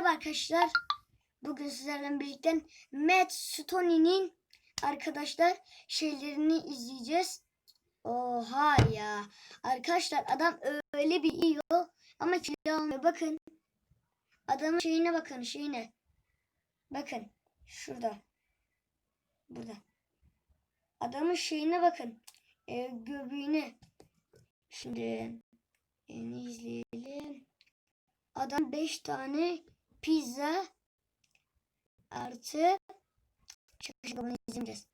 Merhaba arkadaşlar. Bugün sizlerle birlikte Matt Stoney'nin arkadaşlar şeylerini izleyeceğiz. Oha ya. Arkadaşlar adam öyle bir yiyor ama kilo almıyor. Bakın. Adamın şeyine bakın şeyine. Bakın. Şurada. Burada. Adamın şeyine bakın. E, göbeğine. Şimdi yeni izleyelim. Adam 5 tane pizza artı şakaşık izleyeceğiz.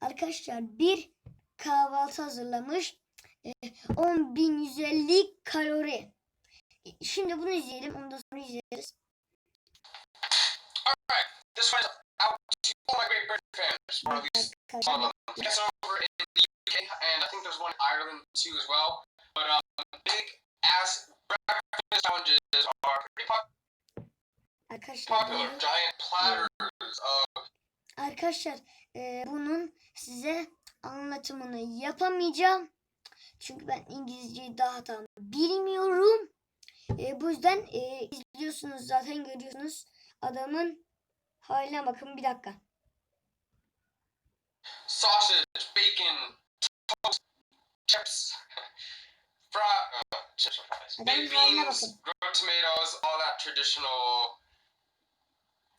Arkadaşlar bir kahvaltı hazırlamış. E, 10.150 kalori. E, Şimdi bunu izleyelim. Onu da sonra izleriz. This one's out to all my Great Britain fans, or at least some of them. It's over in the UK, and I think there's one in Ireland too as well. But um, big ass Arkadaşlar Arkadaşlar e, bunun size anlatımını yapamayacağım. Çünkü ben İngilizceyi daha tam bilmiyorum. E, bu yüzden e, izliyorsunuz zaten görüyorsunuz. Adamın haline bakın bir dakika. sausage, bacon, toast, chips, fry, uh, chips bakın. grilled tomatoes, all that traditional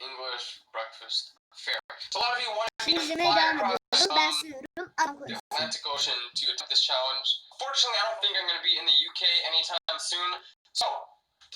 English breakfast fare. So a lot of you wanted me to fly across ediyorum. Ben söylüyorum. Adam the. Atlantic Ocean to attempt this challenge. Fortunately, I don't think I'm going to be in the UK anytime soon. So,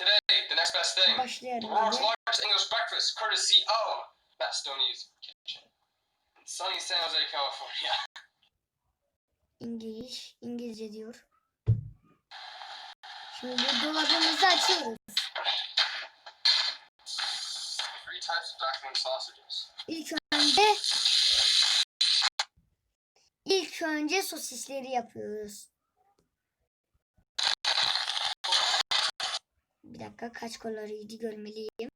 today, the next best thing, the world's largest English breakfast, courtesy of Matt Stoney's Kitchen in sunny San Jose, California. İngiliz, İngilizce diyor. Şimdi dolabımızı açıyoruz. İlk önce ilk önce sosisleri yapıyoruz. Bir dakika kaç kaloriydi görmeliyim.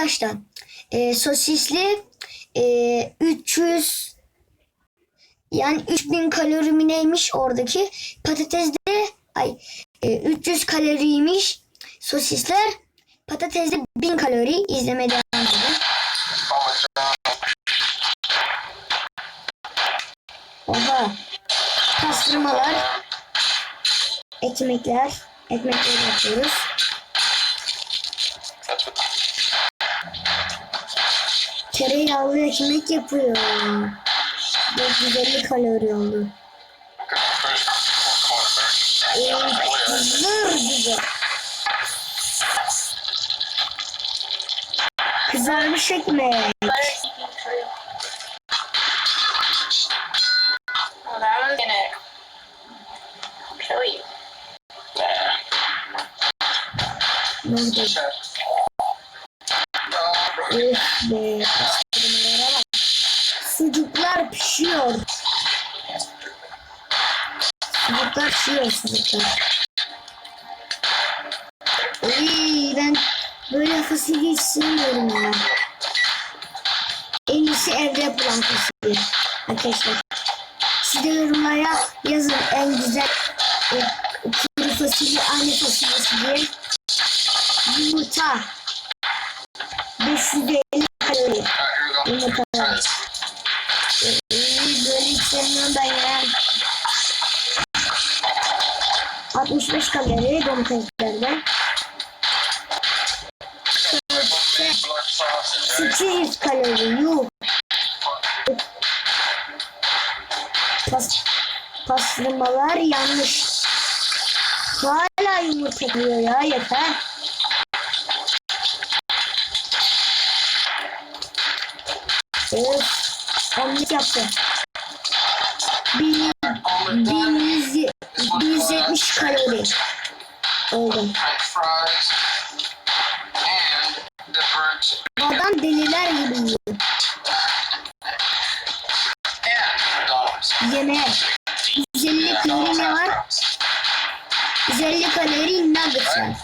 Arkadaşlar e, sosisli e, 300 yani 3000 kalori mi neymiş oradaki patates de ay e, 300 kaloriymiş sosisler patates de 1000 kalori izlemeye devam edelim. Oha pastırmalar ekmekler ekmekleri yapıyoruz. Tereyağlı ekmek yapıyor. 450 kalori oldu. Ee, Zır güzel. Kızarmış ekmek. Nerede? Öf be. Sucuklar pişiyor. Sucuklar pişiyor sucuklar. Uy ben böyle fasulye sevmiyorum ya. En iyisi evde yapılan fasulye. Arkadaşlar. Siz de yorumlara yazın en güzel e, kuru fasulye, anne fasulyesi diye. Yumurta. 550 kalori. Yumurtalar. Ee, böyle hiç sevmiyorum ben ya. 65 kalori domateslerden. Köfte 800 kalori yuh. Pas, pastırmalar yanlış. Hala yumurta koyuyor ya yeter. Öf. Omlet yaptı. Bin, bin yüz, 170 kalori oldu. French fries and different Bu Adam deliler gibi yiyor. Yemeğe. 150 kalori ne var? 150 kalori nuggets var.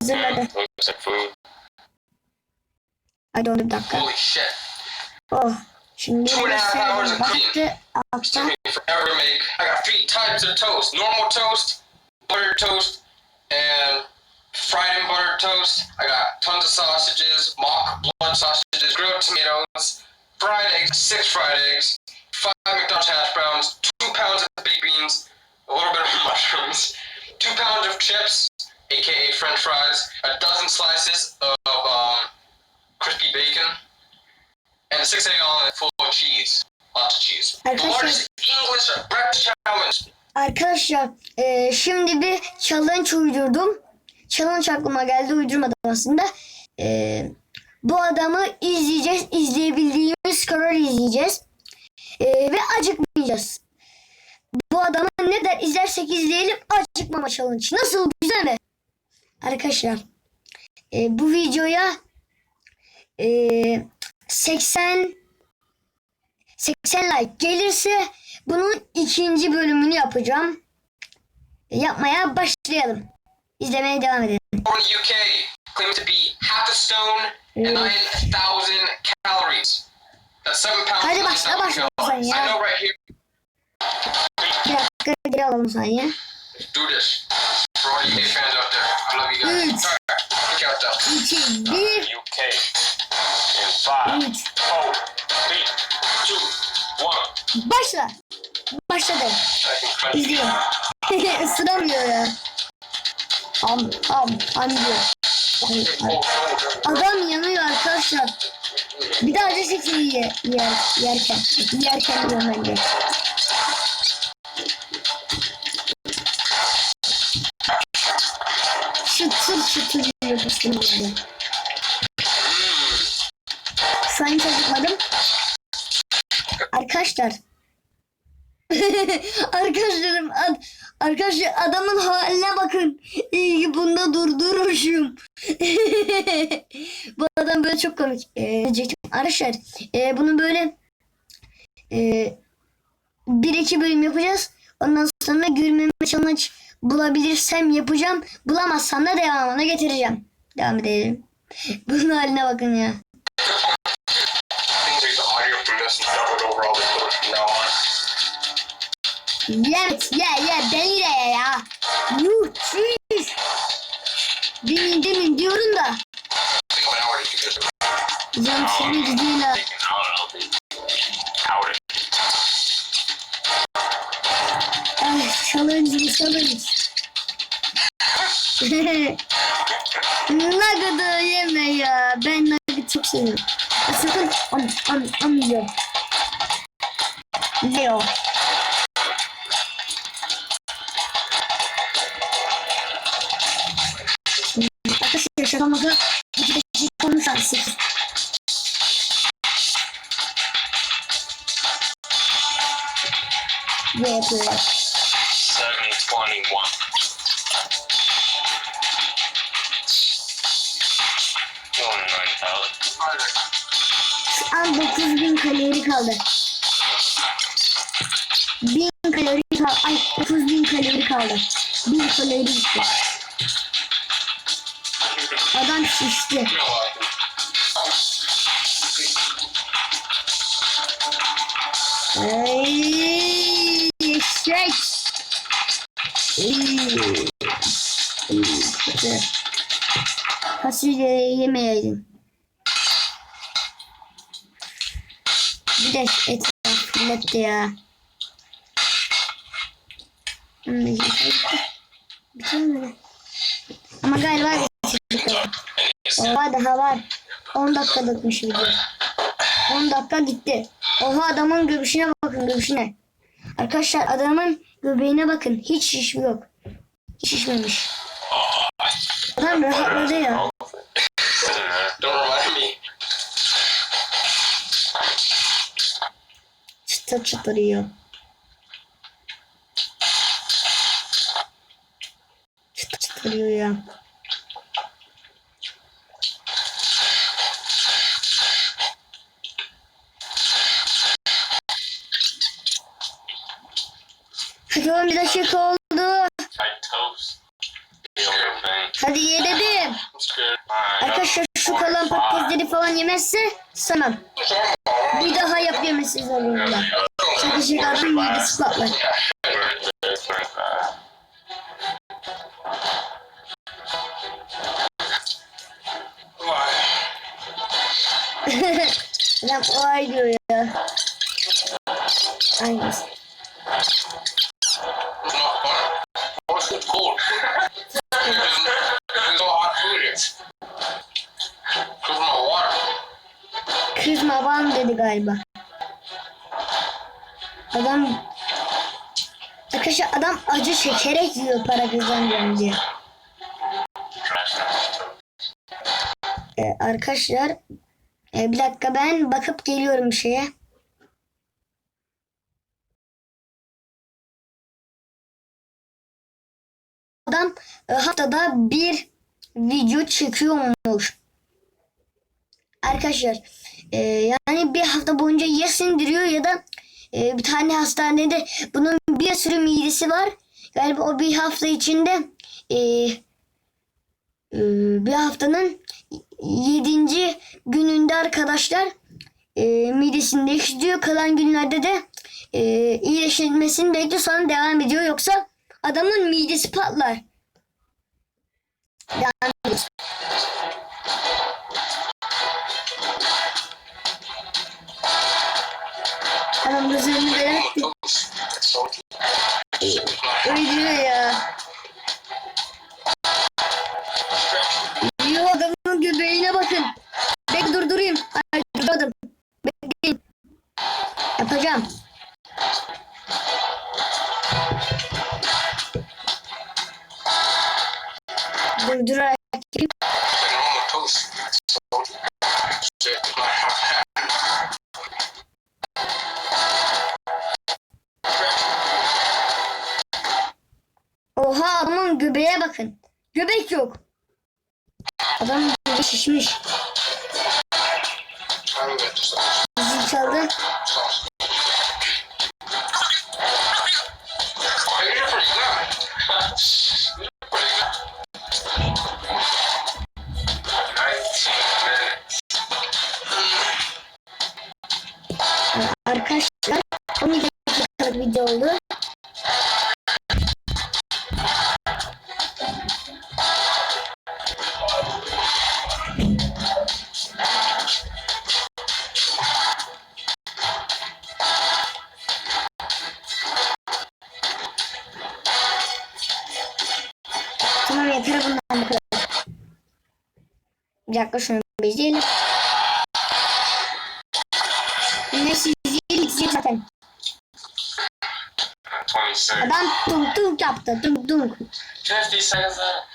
Hazırladı. Food. Hadi onu bir dakika. Holy shit. Oh. she Şimdi Two and a half burası hours of baktı. Altta. Took me forever to make. I got three types of toast: normal toast, buttered toast, and fried and buttered toast. I got tons of sausages, mock blood sausages, grilled tomatoes, fried eggs, six fried eggs, five McDonald's hash browns, two pounds of baked beans, a little bit of mushrooms, two pounds of chips, aka French fries, a dozen slices of um, crispy bacon, and a six egg omelet full of cheese. Lots of cheese. The largest English breakfast challenge. Arkadaşlar e, şimdi bir challenge uydurdum. Challenge aklıma geldi uydurmadım aslında. E, bu adamı izleyeceğiz. izleyebildiğimiz kadar izleyeceğiz. E, ve acıkmayacağız. Bu adamı ne kadar izlersek izleyelim acıkmama challenge. Nasıl güzel mi? Arkadaşlar e, bu videoya e, 80 80 like gelirse bunun ikinci bölümünü yapacağım. Yapmaya başlayalım. İzlemeye devam edelim. UK, claimed to be half a stone and Mm. 9,000 calories. That's 7 pounds Hadi başla, 9,000 başla sen ya. I know right here. Bir dakika geri alalım saniye. Let's do this. For all you fans out there, I love you guys. Üç. Countdown. 2, 1, UK. In five, 3. four, three, two, one. Başla. Başladı. Second country. İzleyin. Isıramıyor ya. Am, am, am diyor. Ay, ay. Adam yanıyor arkadaşlar. Bir daha acı çekiyor ye, yer, yerken. Yerken yiyorum ben arkadaşlar adamın haline bakın. İyi ki bunda durdurmuşum. Bu adam böyle çok komik. Ee, arkadaşlar e, bunu böyle e, bir iki bölüm yapacağız. Ondan sonra gülmeme challenge bulabilirsem yapacağım. Bulamazsam da devamını getireceğim. Devam edelim. Bunun haline bakın ya. Evet ye ye beni de ye ya. Yuh çüş. Demin demin diyorum da. Canım seni gidiyor la. I don't know, dude. Out of Ay challenge challenge. Nugget'ı yeme ya. Ben Nugget çok seviyorum. Sakın am am am yiyor. Ne Yapıyor? 721. Doing nine thousand. Şu an 9000 kalori kaldı. 1000 kalori kaldı. Ay 9000 kalori kaldı. 1000 kalori gitti. Adam şişti. Ay, kötü. Fasulye yemeyeydin. Bir de etraf milletti ya. Bitirmedi. Ama galiba. Oha daha var. 10 dakikalıkmış video. 10 dakika gitti. Oha adamın göbüşüne bakın göbüşüne. Arkadaşlar adamın göbeğine bakın. Hiç şiş yok. Hiç şişmemiş. Adam rahatladı ya. Çıtır çıtır yiyor. Çıtır çıtır yiyor ya. Oğlum bir dakika oldu. Only thing. Hadi ye dedim. It's good. Alright. Arkadaşlar şu kalan patatesleri falan yemezse sanmam. Bir daha şaka adam midesi patlar. Birthday, birthday. Why? Adam o ay diyor ya. Hangisi? İt cold? There's no hot food here. There's no water. Kızma babam dedi galiba. Adam Arkadaşlar adam acı çekerek yiyor para kazanacağım diye. Ee, arkadaşlar e, bir dakika ben bakıp geliyorum şeye. Haftada bir video çekiyormuş. Arkadaşlar e, yani bir hafta boyunca ya sindiriyor ya da e, bir tane hastanede bunun bir sürü midesi var. Galiba o bir hafta içinde e, e, bir haftanın yedinci gününde arkadaşlar e, midesini değiştiriyor. Kalan günlerde de e, iyileşmesini bekliyor sonra devam ediyor. Yoksa adamın midesi patlar. Böyle Toast. It's salty. öyle diyor ya. Göbeğe bakın. Göbek yok. Adam göbeği şişmiş. Zil çaldı. Tamam yeter bundan bu kadar. Bir dakika şunu bir izleyelim. Ne siz izleyelim zaten. 26. Adam tunk tunk yaptı. Tunk tunk. 50 seconds left.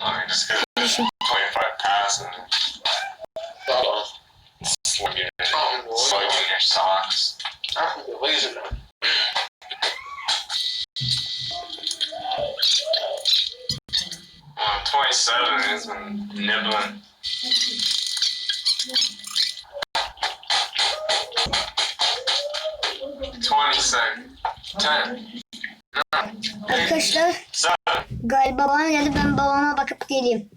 Alright, just get Twenty second. Ten. Arkadaşlar Seven. galiba babam geldi. Ben babama bakıp geleyim.